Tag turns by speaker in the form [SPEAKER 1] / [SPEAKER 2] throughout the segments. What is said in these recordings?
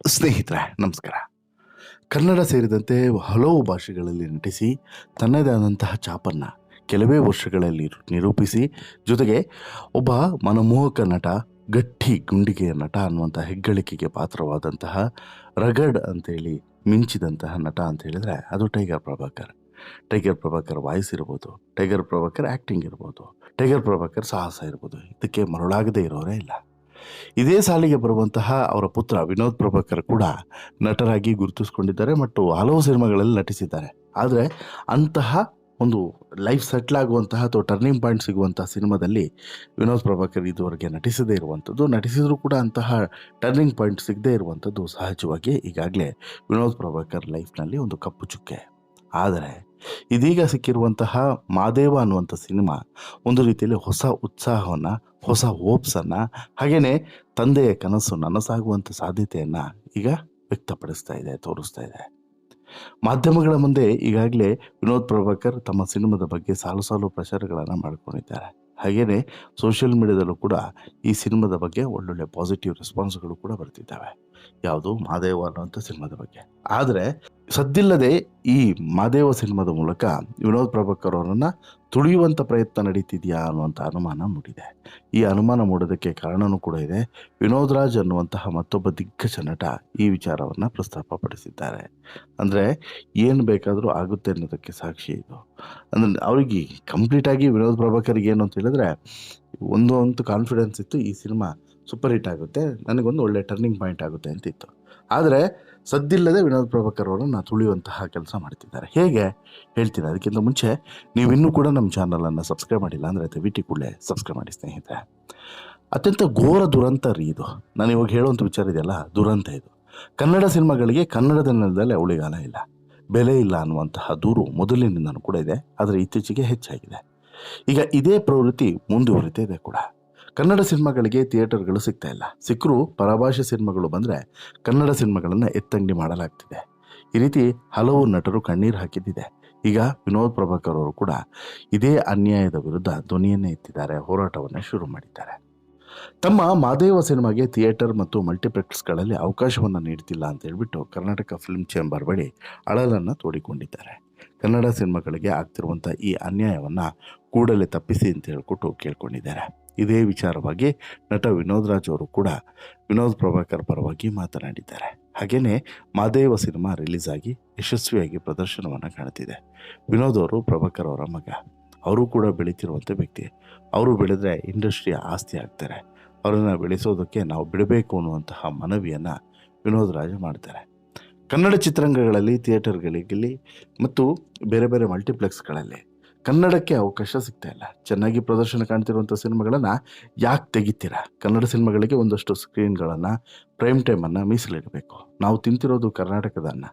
[SPEAKER 1] ಸ್ನೇಹಿತರೆ, ನಮಸ್ಕಾರ. ಕನ್ನಡ ಸೇರಿದಂತೆ ಹಲವು ಭಾಷೆಗಳಲ್ಲಿ ನಟಿಸಿ ತನ್ನದೇ ಆದಂತಹ ಛಾಪನ್ನು ಕೆಲವೇ ವರ್ಷಗಳಲ್ಲಿ ನಿರೂಪಿಸಿ, ಜೊತೆಗೆ ಒಬ್ಬ ಮನಮೋಹಕ ನಟ, ಗಟ್ಟಿ ಗುಂಡಿಗೆಯ ನಟ ಅನ್ನುವಂಥ ಹೆಗ್ಗಳಿಕೆಗೆ ಪಾತ್ರವಾದಂತಹ ರಗಡ್ ಅಂತೇಳಿ ಮಿಂಚಿದಂತಹ ನಟ ಅಂತ ಹೇಳಿದರೆ ಅದು tiger Prabhakar. Tiger Prabhakar voice ಇರ್ಬೋದು, ಟೈಗರ್ ಪ್ರಭಾಕರ್ ಆ್ಯಕ್ಟಿಂಗ್ ಇರ್ಬೋದು, ಟೈಗರ್ ಪ್ರಭಾಕರ್ ಸಾಹಸ ಇರ್ಬೋದು, ಇದಕ್ಕೆ ಮರುಳಾಗದೇ ಇರೋರೇ ಇಲ್ಲ. ಇದೇ ಸಾಲಿಗೆ ಬರುವಂತಹ ಅವರ ಪುತ್ರ ವಿನೋದ್ ಪ್ರಭಾಕರ್ ಕೂಡ ನಟರಾಗಿ ಗುರುತಿಸ್ಕೊಂಡಿದ್ದಾರೆ ಮತ್ತು ಹಲವು ಸಿನಿಮಾಗಳಲ್ಲಿ ನಟಿಸಿದ್ದಾರೆ. ಆದರೆ ಅಂತಹ ಒಂದು ಲೈಫ್ ಸೆಟ್ಲ್ ಆಗುವಂತಹ ಅಥವಾ ಟರ್ನಿಂಗ್ ಪಾಯಿಂಟ್ ಸಿಗುವಂತಹ ಸಿನಿಮಾದಲ್ಲಿ ವಿನೋದ್ ಪ್ರಭಾಕರ್ ಇದುವರೆಗೆ ನಟಿಸದೇ ಇರುವಂಥದ್ದು, ನಟಿಸಿದರೂ ಕೂಡ ಅಂತಹ ಟರ್ನಿಂಗ್ ಪಾಯಿಂಟ್ ಸಿಗದೇ ಇರುವಂಥದ್ದು ಸಹಜವಾಗಿ ಈಗಾಗಲೇ ವಿನೋದ್ ಪ್ರಭಾಕರ್ ಲೈಫ್ನಲ್ಲಿ ಒಂದು ಕಪ್ಪು ಚುಕ್ಕೆ. ಆದರೆ ಇದೀಗ ಸಿಕ್ಕಿರುವಂತಹ ಮಾದೇವ ಅನ್ನುವಂಥ ಸಿನಿಮಾ ಒಂದು ರೀತಿಯಲ್ಲಿ ಹೊಸ ಉತ್ಸಾಹವನ್ನು, ಹೊಸ ಹೋಪ್ಸನ್ನು ಹಾಗೆಯೇ ತಂದೆಯ ಕನಸು ನನಸಾಗುವಂಥ ಸಾಧ್ಯತೆಯನ್ನು ಈಗ ವ್ಯಕ್ತಪಡಿಸ್ತಾ ಇದೆ, ತೋರಿಸ್ತಾ ಇದೆ. ಮಾಧ್ಯಮಗಳ ಮುಂದೆ ಈಗಾಗಲೇ ವಿನೋದ್ ಪ್ರಭಾಕರ್ ತಮ್ಮ ಸಿನಿಮಾದ ಬಗ್ಗೆ ಸಾಲು ಸಾಲು ಪ್ರಚಾರಗಳನ್ನು ಮಾಡ್ಕೊಂಡಿದ್ದಾರೆ. ಹಾಗೆಯೇ ಸೋಷಿಯಲ್ ಮೀಡಿಯಾದಲ್ಲೂ ಕೂಡ ಈ ಸಿನಿಮಾದ ಬಗ್ಗೆ ಒಳ್ಳೊಳ್ಳೆ ಪಾಸಿಟಿವ್ ರೆಸ್ಪಾನ್ಸ್ಗಳು ಕೂಡ ಬರ್ತಿದ್ದಾವೆ. ಯಾವುದು ಮಹಾದೇವ ಅನ್ನುವಂಥ ಸಿನಿಮಾದ ಬಗ್ಗೆ. ಆದರೆ ಸದ್ದಿಲ್ಲದೆ ಈ ಮಹಾದೇವ ಸಿನಿಮಾದ ಮೂಲಕ ವಿನೋದ್ ಪ್ರಭಾಕರ್ ಅವರನ್ನು ತುಳಿಯುವಂಥ ಪ್ರಯತ್ನ ನಡೀತಿದೆಯಾ ಅನ್ನುವಂಥ ಅನುಮಾನ ಮೂಡಿದೆ. ಈ ಅನುಮಾನ ಮೂಡೋದಕ್ಕೆ ಕಾರಣವೂ ಕೂಡ ಇದೆ. ವಿನೋದ್ ರಾಜ್ ಅನ್ನುವಂತಹ ಮತ್ತೊಬ್ಬ ದಿಗ್ಗಜ ನಟ ಈ ವಿಚಾರವನ್ನು ಪ್ರಸ್ತಾಪಪಡಿಸಿದ್ದಾರೆ ಅಂದರೆ ಏನು ಬೇಕಾದರೂ ಆಗುತ್ತೆ ಅನ್ನೋದಕ್ಕೆ ಸಾಕ್ಷಿ ಇದು. ಅಂದರೆ ಅವರಿಗೆ ಕಂಪ್ಲೀಟಾಗಿ ವಿನೋದ್ ಪ್ರಭಾಕರ್ಗೆ ಏನು ಅಂತ ಹೇಳಿದ್ರೆ ಒಂದು ಅಂತೂ ಕಾನ್ಫಿಡೆನ್ಸ್ ಇತ್ತು ಈ ಸಿನಿಮಾ ಸೂಪರ್ ಹಿಟ್ ಆಗುತ್ತೆ. ನನಗೊಂದು ಒಳ್ಳೆ ಟರ್ನಿಂಗ್ ಪಾಯಿಂಟ್ ಆಗುತ್ತೆ ಅಂತಿತ್ತು. ಆದರೆ ಸದ್ದಿಲ್ಲದೆ ವಿನೋದ್ ಪ್ರಭಾಕರ್ ಅವರನ್ನು ತುಳಿಯುವಂತಹ ಕೆಲಸ ಮಾಡ್ತಿದ್ದಾರೆ. ಹೇಗೆ? ಹೇಳ್ತೀನಿ. ಅದಕ್ಕಿಂತ ಮುಂಚೆ ನೀವು ಇನ್ನೂ ಕೂಡ ನಮ್ಮ ಚಾನಲನ್ನು ಸಬ್ಸ್ಕ್ರೈಬ್ ಮಾಡಿಲ್ಲ ಅಂದರೆ ದಯವಿಟ್ಟು ಕೂಡಲೇ ಸಬ್ಸ್ಕ್ರೈಬ್ ಮಾಡಿ ಸ್ನೇಹಿತರೆ. ಅತ್ಯಂತ ಘೋರ ದುರಂತ ರೀ ಇದು. ನಾನು ಇವಾಗ ಹೇಳುವಂಥ ವಿಚಾರ ಇದೆಯಲ್ಲ, ದುರಂತ ಇದು. ಕನ್ನಡ ಸಿನಿಮಾಗಳಿಗೆ ಕನ್ನಡದ ನೆಲದಲ್ಲಿ ಉಳಿಗಾಲ ಇಲ್ಲ. ಬೆಲೆ ಇಲ್ಲ ಅನ್ನುವಂತಹ ದೂರು ಮೊದಲಿನಿಂದನೂ ಕೂಡ ಇದೆ. ಆದರೆ ಇತ್ತೀಚೆಗೆ ಹೆಚ್ಚಾಗಿದೆ. ಈಗ ಇದೇ ಪ್ರವೃತ್ತಿ ಮುಂದುವರಿತಾ ಇದೆ ಕೂಡ. ಕನ್ನಡ ಸಿನಿಮಾಗಳಿಗೆ ಥಿಯೇಟರ್ಗಳು ಸಿಗ್ತಾ ಇಲ್ಲ. ಸಿಕ್ಕರೂ ಪರಭಾಷೆ ಸಿನಿಮಾಗಳು ಬಂದರೆ ಕನ್ನಡ ಸಿನಿಮಾಗಳನ್ನು ಎತ್ತಂಗಡಿ ಮಾಡಲಾಗ್ತಿದೆ. ಈ ರೀತಿ ಹಲವು ನಟರು ಕಣ್ಣೀರು ಹಾಕಿದ್ದಿದೆ. ಈಗ ವಿನೋದ್ ಪ್ರಭಾಕರ್ ಅವರು ಕೂಡ ಇದೇ ಅನ್ಯಾಯದ ವಿರುದ್ಧ ಧ್ವನಿಯನ್ನೇ ಎತ್ತಿದ್ದಾರೆ, ಹೋರಾಟವನ್ನು ಶುರು ಮಾಡಿದ್ದಾರೆ. ತಮ್ಮ ಮಾದೇವ ಸಿನಿಮಾಗೆ ಥಿಯೇಟರ್ ಮತ್ತು ಮಲ್ಟಿಪ್ಲೆಕ್ಸ್ಗಳಲ್ಲಿ ಅವಕಾಶವನ್ನು ನೀಡ್ತಿಲ್ಲ ಅಂತ ಹೇಳಿಬಿಟ್ಟು ಕರ್ನಾಟಕ ಫಿಲ್ಮ್ ಚೇಂಬರ್ ಬಳಿ ಅಳಲನ್ನು ತೋಡಿಕೊಂಡಿದ್ದಾರೆ. ಕನ್ನಡ ಸಿನಿಮಾಗಳಿಗೆ ಆಗ್ತಿರುವಂಥ ಈ ಅನ್ಯಾಯವನ್ನು ಕೂಡಲೇ ತಪ್ಪಿಸಿ ಅಂತ ಹೇಳ್ಕೊಟ್ಟು ಕೇಳ್ಕೊಂಡಿದ್ದಾರೆ. ಇದೇ ವಿಚಾರವಾಗಿ ನಟ ವಿನೋದ್ ರಾಜ್ ಅವರು ಕೂಡ ವಿನೋದ್ ಪ್ರಭಾಕರ್ ಪರವಾಗಿ ಮಾತನಾಡಿದ್ದಾರೆ. ಹಾಗೆಯೇ ಮಾದೇವ ಸಿನಿಮಾ ರಿಲೀಸ್ ಆಗಿ ಯಶಸ್ವಿಯಾಗಿ ಪ್ರದರ್ಶನವನ್ನು ಕಾಣ್ತಿದೆ. ವಿನೋದ್ ಅವರು ಪ್ರಭಾಕರ್ ಅವರ ಮಗ. ಅವರು ಕೂಡ ಬೆಳೀತಿರುವಂಥ ವ್ಯಕ್ತಿ. ಅವರು ಬೆಳೆದ್ರೆ ಇಂಡಸ್ಟ್ರಿಯ ಆಸ್ತಿ ಆಗ್ತಾರೆ. ಅವರನ್ನು ಬೆಳೆಸೋದಕ್ಕೆ ನಾವು ಬಿಡಬೇಕು ಅನ್ನುವಂತಹ ಮನವಿಯನ್ನು ವಿನೋದ್ ರಾಜ್ ಮಾಡ್ತಾರೆ. ಕನ್ನಡ ಚಿತ್ರರಂಗಗಳಲ್ಲಿ ಥಿಯೇಟರ್ಗಳಲ್ಲಿ ಮತ್ತು ಬೇರೆ ಬೇರೆ ಮಲ್ಟಿಪ್ಲೆಕ್ಸ್ಗಳಲ್ಲಿ ಕನ್ನಡಕ್ಕೆ ಅವಕಾಶ ಸಿಗ್ತಾ ಇಲ್ಲ. ಚೆನ್ನಾಗಿ ಪ್ರದರ್ಶನ ಕಾಣ್ತಿರುವಂಥ ಸಿನಿಮಾಗಳನ್ನು ಯಾಕೆ ತೆಗಿತೀರಾ? ಕನ್ನಡ ಸಿನಿಮಾಗಳಿಗೆ ಒಂದಷ್ಟು ಸ್ಕ್ರೀನ್ಗಳನ್ನು ಪ್ರೈಮ್ ಟೈಮನ್ನು ಮೀಸಲಿಡಬೇಕು. ನಾವು ತಿಂತಿರೋದು ಕರ್ನಾಟಕದನ್ನ.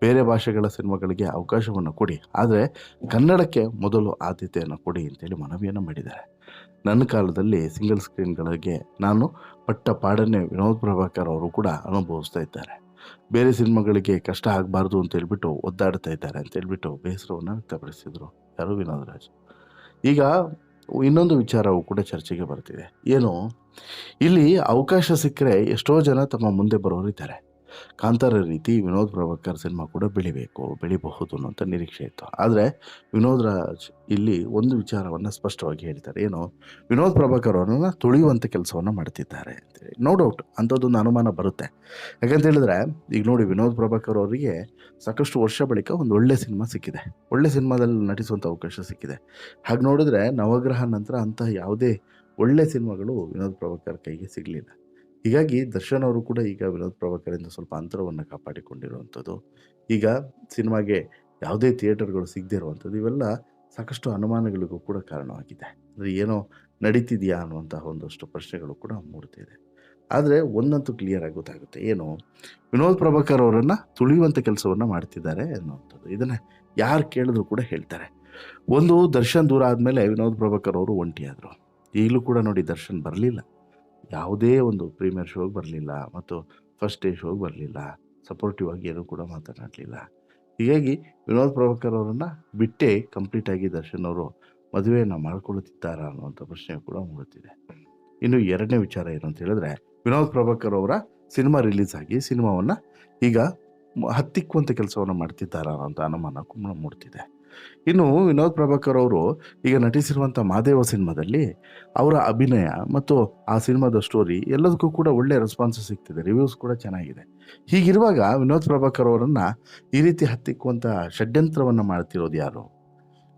[SPEAKER 1] ಬೇರೆ ಭಾಷೆಗಳ ಸಿನಿಮಾಗಳಿಗೆ ಅವಕಾಶವನ್ನು ಕೊಡಿ. ಆದರೆ ಕನ್ನಡಕ್ಕೆ ಮೊದಲು ಆದ್ಯತೆಯನ್ನು ಕೊಡಿ ಅಂತೇಳಿ ಮನವಿಯನ್ನು ಮಾಡಿದ್ದಾರೆ. ನನ್ನ ಕಾಲದಲ್ಲಿ ಸಿಂಗಲ್ ಸ್ಕ್ರೀನ್ಗಳಿಗೆ ನಾನು ಪಟ್ಟ ಪಾಡನ್ನೇ ವಿನೋದ್ ಪ್ರಭಾಕರ್ ಅವರು ಕೂಡ ಅನುಭವಿಸ್ತಾ ಇದ್ದಾರೆ. ಬೇರೆ ಸಿನಿಮಾಗಳಿಗೆ ಕಷ್ಟ ಆಗಬಾರ್ದು ಅಂತ ಹೇಳ್ಬಿಟ್ಟು ಒದ್ದಾಡ್ತಾ ಇದ್ದಾರೆ ಅಂತ ಹೇಳ್ಬಿಟ್ಟು ಬೇಸರವನ್ನು ವ್ಯಕ್ತಪಡಿಸಿದರು ಯಾರು? ವಿನೋದ್ ರಾಜ್. ಈಗ ಇನ್ನೊಂದು ವಿಚಾರವು ಕೂಡ ಚರ್ಚೆಗೆ ಬರ್ತಿದೆ. ಏನು? ಇಲ್ಲಿ ಅವಕಾಶ ಸಿಕ್ಕರೆ ಎಷ್ಟೋ ಜನ ತಮ್ಮ ಮುಂದೆ ಬರೋರಿದ್ದಾರೆ. ಕಾಂತಾರ ರೀತಿ ವಿನೋದ್ ಪ್ರಭಾಕರ್ ಸಿನಿಮಾ ಕೂಡ ಬೆಳಿಬೇಕು, ಬೆಳಿಬಹುದು ಅನ್ನೋಂಥ ನಿರೀಕ್ಷೆ ಇತ್ತು. ಆದರೆ ವಿನೋದ್ ರಾಜ್ ಇಲ್ಲಿ ಒಂದು ವಿಚಾರವನ್ನು ಸ್ಪಷ್ಟವಾಗಿ ಹೇಳ್ತಾರೆ. ಏನು? ವಿನೋದ್ ಪ್ರಭಾಕರ್ ಅವರನ್ನು ತುಳಿಯುವಂಥ ಕೆಲಸವನ್ನು ಮಾಡ್ತಿದ್ದಾರೆ ಅಂತೇಳಿ. ನೋ ಡೌಟ್ ಅಂಥದ್ದೊಂದು ಅನುಮಾನ ಬರುತ್ತೆ. ಯಾಕಂತ ಹೇಳಿದ್ರೆ, ಈಗ ನೋಡಿ ವಿನೋದ್ ಪ್ರಭಾಕರ್ ಅವರಿಗೆ ಸಾಕಷ್ಟು ವರ್ಷ ಬಳಿಕ ಒಂದು ಒಳ್ಳೆ ಸಿನಿಮಾ ಸಿಕ್ಕಿದೆ. ಒಳ್ಳೆ ಸಿನಿಮಾದಲ್ಲಿ ನಟಿಸುವಂಥ ಅವಕಾಶ ಸಿಕ್ಕಿದೆ. ಹಾಗೆ ನೋಡಿದ್ರೆ ನವಗ್ರಹ ನಂತರ ಅಂತಹ ಯಾವುದೇ ಒಳ್ಳೆ ಸಿನಿಮಾಗಳು ವಿನೋದ್ ಪ್ರಭಾಕರ್ ಕೈಗೆ ಸಿಗಲಿಲ್ಲ. ಹೀಗಾಗಿ ದರ್ಶನ್ ಅವರು ಕೂಡ ಈಗ ವಿನೋದ್ ಪ್ರಭಾಕರಿಂದ ಸ್ವಲ್ಪ ಅಂತರವನ್ನು ಕಾಪಾಡಿಕೊಂಡಿರುವಂಥದ್ದು. ಈಗ ಸಿನಿಮಾಗೆ ಯಾವುದೇ ಥಿಯೇಟರ್ಗಳು ಸಿಗದೇ ಇರುವಂಥದ್ದು, ಇವೆಲ್ಲ ಸಾಕಷ್ಟು ಅನುಮಾನಗಳಿಗೂ ಕೂಡ ಕಾರಣವಾಗಿದೆ. ಅಂದರೆ ಏನೋ ನಡೀತಿದೆಯಾ ಅನ್ನುವಂತಹ ಒಂದಷ್ಟು ಪ್ರಶ್ನೆಗಳು ಕೂಡ ಮೂಡ್ತಿದೆ ಆದರೆ ಒಂದಂತೂ ಕ್ಲಿಯರ್ ಆಗಿ ಗೊತ್ತಾಗುತ್ತೆ ಏನು? ವಿನೋದ್ ಪ್ರಭಾಕರ್ ಅವರನ್ನು ತುಳಿಯುವಂಥ ಕೆಲಸವನ್ನು ಮಾಡ್ತಿದ್ದಾರೆ ಅನ್ನುವಂಥದ್ದು. ಇದನ್ನು ಯಾರು ಕೇಳಿದ್ರು ಕೂಡ ಹೇಳ್ತಾರೆ. ಒಂದು ದರ್ಶನ್ ದೂರ ಆದಮೇಲೆ ವಿನೋದ್ ಪ್ರಭಾಕರ್ ಅವರು ಒಂಟಿಯಾದರು. ಈಗಲೂ ಕೂಡ ನೋಡಿ ದರ್ಶನ್ ಬರಲಿಲ್ಲ. ಯಾವುದೇ ಒಂದು ಪ್ರೀಮಿಯರ್ ಶೋಗೆ ಬರಲಿಲ್ಲ ಮತ್ತು ಫಸ್ಟ್ ಡೇ ಶೋಗೆ ಬರಲಿಲ್ಲ, ಸಪೋರ್ಟಿವ್ ಆಗಿ ಏನೂ ಕೂಡ ಮಾತನಾಡಲಿಲ್ಲ. ಹೀಗಾಗಿ ವಿನೋದ್ ಪ್ರಭಾಕರ್ ಅವರನ್ನು ಬಿಟ್ಟೇ ಕಂಪ್ಲೀಟಾಗಿ ದರ್ಶನ್ ಅವರು ಮದುವೆಯನ್ನು ಮಾಡ್ಕೊಳ್ಳುತ್ತಿದ್ದಾರಾ ಅನ್ನುವಂಥ ಪ್ರಶ್ನೆ ಕೂಡ ಮೂಡುತ್ತಿದೆ. ಇನ್ನು ಎರಡನೇ ವಿಚಾರ ಏನು ಅಂತ ಹೇಳಿದ್ರೆ, ವಿನೋದ್ ಪ್ರಭಾಕರ್ ಅವರ ಸಿನಿಮಾ ರಿಲೀಸ್ ಆಗಿ ಸಿನಿಮಾವನ್ನು ಈಗ ಹತ್ತಿಕ್ಕುವಂಥ ಕೆಲಸವನ್ನು ಮಾಡ್ತಿದ್ದಾರ ಅಂತ ಅನುಮಾನ ಕೂಡ ಮೂಡ್ತಿದೆ. ಇನ್ನು ವಿನೋದ್ ಪ್ರಭಾಕರ್ ಅವರು ಈಗ ನಟಿಸಿರುವಂಥ ಮಾದೇವ ಸಿನಿಮಾದಲ್ಲಿ ಅವರ ಅಭಿನಯ ಮತ್ತು ಆ ಸಿನಿಮಾದ ಸ್ಟೋರಿ ಎಲ್ಲದಕ್ಕೂ ಕೂಡ ಒಳ್ಳೆ ರೆಸ್ಪಾನ್ಸ್ ಸಿಗ್ತಿದೆ ರಿವ್ಯೂಸ್ ಕೂಡ ಚೆನ್ನಾಗಿದೆ. ಹೀಗಿರುವಾಗ ವಿನೋದ್ ಪ್ರಭಾಕರ್ ಅವರನ್ನು ಈ ರೀತಿ ಹತ್ತಿಕ್ಕುವಂಥ ಷಡ್ಯಂತ್ರವನ್ನು ಮಾಡ್ತಿರೋದು ಯಾರು?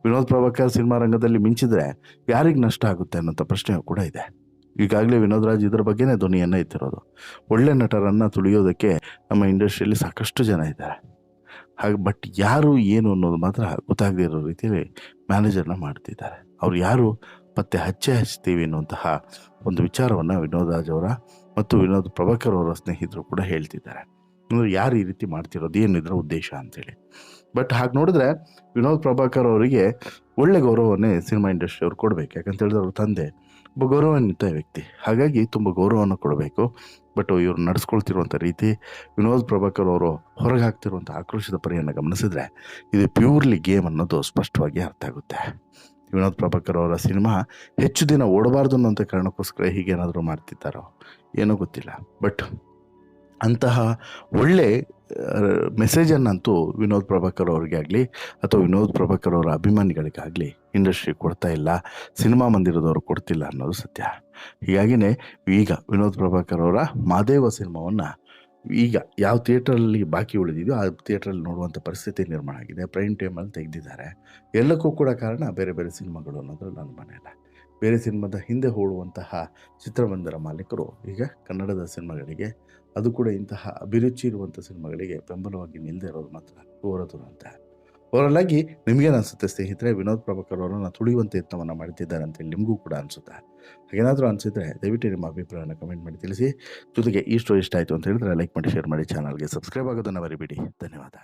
[SPEAKER 1] ವಿನೋದ್ ಪ್ರಭಾಕರ್ ಸಿನಿಮಾ ರಂಗದಲ್ಲಿ ಮಿಂಚಿದ್ರೆ ಯಾರಿಗೆ ನಷ್ಟ ಆಗುತ್ತೆ ಅನ್ನೋಂಥ ಪ್ರಶ್ನೆ ಕೂಡ ಇದೆ. ಈಗಾಗಲೇ ವಿನೋದ್ ರಾಜ್ ಇದ್ರ ಬಗ್ಗೆನೇ ಧ್ವನಿಯನ್ನು ಎತ್ತಿರೋದು. ಒಳ್ಳೆ ನಟರನ್ನು ತುಳಿಯೋದಕ್ಕೆ ನಮ್ಮ ಇಂಡಸ್ಟ್ರಿಯಲ್ಲಿ ಸಾಕಷ್ಟು ಜನ ಇದ್ದಾರೆ. ಹಾಗೆ ಬಟ್ ಯಾರು ಏನು ಅನ್ನೋದು ಮಾತ್ರ ಗೊತ್ತಾಗದೇ ಇರೋ ರೀತಿಯಲ್ಲಿ ಮ್ಯಾನೇಜರ್ನ ಮಾಡ್ತಿದ್ದಾರೆ. ಅವ್ರು ಯಾರು ಮತ್ತೆ ಹಚ್ಚೆ ಹಚ್ತೀವಿ ಅನ್ನುವಂತಹ ಒಂದು ವಿಚಾರವನ್ನು ವಿನೋದ್ ರಾಜ್ ಅವರ ಮತ್ತು ವಿನೋದ್ ಪ್ರಭಾಕರ್ ಅವರ ಸ್ನೇಹಿತರು ಕೂಡ ಹೇಳ್ತಿದ್ದಾರೆ. ಅಂದರೆ ಯಾರು ಈ ರೀತಿ ಮಾಡ್ತಿರೋದು ಏನಿದ್ರ ಉದ್ದೇಶ ಅಂತೇಳಿ. ಬಟ್ ಹಾಗೆ ನೋಡಿದ್ರೆ ವಿನೋದ್ ಪ್ರಭಾಕರ್ ಅವರಿಗೆ ಒಳ್ಳೆ ಗೌರವವನ್ನೇ ಸಿನಿಮಾ ಇಂಡಸ್ಟ್ರಿ ಅವ್ರು ಕೊಡಬೇಕು. ಯಾಕಂತ ಹೇಳಿದ್ರೆ ಅವ್ರ ತಂದೆ ಒಬ್ಬ ಗೌರವಾನ್ವಿತ ವ್ಯಕ್ತಿ. ಹಾಗಾಗಿ ತುಂಬ ಗೌರವವನ್ನು ಕೊಡಬೇಕು. ಬಟ್ ಇವರು ನಡೆಸ್ಕೊಳ್ತಿರುವಂಥ ರೀತಿ, ವಿನೋದ್ ಪ್ರಭಾಕರ್ ಅವರು ಹೊರಗೆ ಹಾಕ್ತಿರುವಂಥ ಆಕ್ರೋಶದ ಪರಿಯನ್ನು ಗಮನಿಸಿದ್ರೆ, ಇದು ಪ್ಯೂರ್ಲಿ ಗೇಮ್ ಅನ್ನೋದು ಸ್ಪಷ್ಟವಾಗಿ ಅರ್ಥ ಆಗುತ್ತೆ. ವಿನೋದ್ ಪ್ರಭಾಕರ್ ಅವರ ಸಿನಿಮಾ ಹೆಚ್ಚು ದಿನ ಓಡಬಾರ್ದು ಅನ್ನೋಂಥ ಕಾರಣಕ್ಕೋಸ್ಕರ ಹೀಗೇನಾದರೂ ಮಾಡ್ತಿದ್ದಾರೋ ಏನೋ ಗೊತ್ತಿಲ್ಲ. ಬಟ್ ಅಂತಹ ಒಳ್ಳೆ ಮೆಸೇಜನ್ನಂತೂ ವಿನೋದ್ ಪ್ರಭಾಕರ್ ಅವ್ರಿಗೆ ಆಗಲಿ ಅಥವಾ ವಿನೋದ್ ಪ್ರಭಾಕರ್ ಅವರ ಅಭಿಮಾನಿಗಳಿಗಾಗಲಿ ಇಂಡಸ್ಟ್ರಿ ಕೊಡ್ತಾ ಇಲ್ಲ ಸಿನಿಮಾ ಮಂದಿರದವರು ಕೊಡ್ತಿಲ್ಲ ಅನ್ನೋದು ಸತ್ಯ. ಹೀಗಾಗಿನೇ ಈಗ ವಿನೋದ್ ಪ್ರಭಾಕರ್ ಅವರ ಮಾದೇವ ಸಿನಿಮಾವನ್ನು ಈಗ ಯಾವ ಥಿಯೇಟ್ರಲ್ಲಿ ಬಾಕಿ ಉಳಿದಿದೆಯೋ ಆ ಥಿಯೇಟ್ರಲ್ಲಿ ನೋಡುವಂಥ ಪರಿಸ್ಥಿತಿ ನಿರ್ಮಾಣ ಆಗಿದೆ. ಪ್ರೈಮ್ ಟೈಮಲ್ಲಿ ತೆಗೆದಿದ್ದಾರೆ. ಎಲ್ಲಕ್ಕೂ ಕೂಡ ಕಾರಣ ಬೇರೆ ಬೇರೆ ಸಿನಿಮಾಗಳು ಅನ್ನೋದ್ರಲ್ಲಿ ಮನೆ ಇಲ್ಲ ಬೇರೆ ಸಿನಿಮಾದ ಹಿಂದೆ ಓಡುವಂತಹ ಚಿತ್ರಮಂದಿರ ಮಾಲೀಕರು ಈಗ ಕನ್ನಡದ ಸಿನಿಮಾಗಳಿಗೆ, ಅದು ಕೂಡ ಇಂತಹ ಅಭಿರುಚಿ ಇರುವಂಥ ಸಿನಿಮಾಗಳಿಗೆ ಬೆಂಬಲವಾಗಿ ನಿಲ್ಲದೆ ಇರೋದು ಮಾತ್ರ ಹೊರತು ಅಂತ ಓವರಲ್ ನಿಮಗೇನು ಅನಿಸುತ್ತೆ ಸ್ನೇಹಿತರೆ, ವಿನೋದ್ ಪ್ರಭಾಕರ್ ಅವರನ್ನು ತುಳಿಯುವಂಥ ಯತ್ನವನ್ನು ಮಾಡ್ತಿದ್ದಾರೆ ಅಂತೇಳಿ ನಿಮಗೂ ಕೂಡ ಅನಿಸುತ್ತೆ? ಹಾಗೇನಾದರೂ ಅನಿಸಿದ್ರೆ ದಯವಿಟ್ಟು ನಿಮ್ಮ ಅಭಿಪ್ರಾಯನ ಕಮೆಂಟ್ ಮಾಡಿ ತಿಳಿಸಿ. ಜೊತೆಗೆ ಸ್ಟೋರಿ ಇಷ್ಟ ಆಯಿತು ಅಂತ ಹೇಳಿದ್ರೆ ಲೈಕ್ ಮಾಡಿ ಶೇರ್ ಮಾಡಿ ಚಾನಲ್ಗೆ ಸಬ್ಸ್ಕ್ರೈಬ್ ಆಗೋದನ್ನು ಬರಿಬಿಡಿ ಧನ್ಯವಾದ.